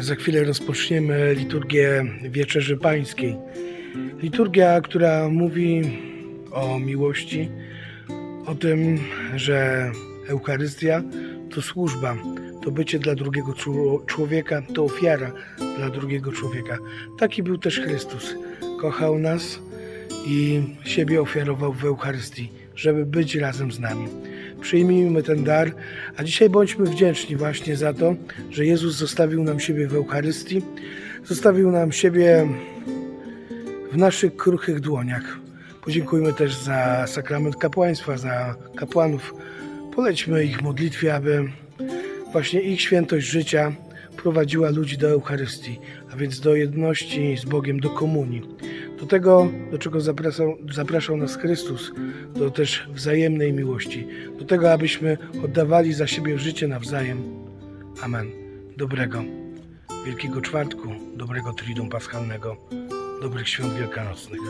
za chwilę rozpoczniemy liturgię Wieczerzy Pańskiej. Liturgia, która mówi o miłości, o tym, że Eucharystia to służba, to bycie dla drugiego czło- człowieka, to ofiara dla drugiego człowieka. Taki był też Chrystus. Kochał nas i siebie ofiarował w Eucharystii, żeby być razem z nami. Przyjmijmy ten dar, a dzisiaj bądźmy wdzięczni właśnie za to, że Jezus zostawił nam siebie w Eucharystii, zostawił nam siebie w naszych kruchych dłoniach. Podziękujmy też za sakrament kapłaństwa, za kapłanów. Polećmy ich modlitwie, aby właśnie ich świętość życia prowadziła ludzi do Eucharystii, a więc do jedności z Bogiem, do komunii. Do tego, do czego zapraszał, zapraszał nas Chrystus, do też wzajemnej miłości, do tego, abyśmy oddawali za siebie życie nawzajem. Amen. Dobrego Wielkiego Czwartku, dobrego Triduum Paschalnego, dobrych świąt wielkanocnych.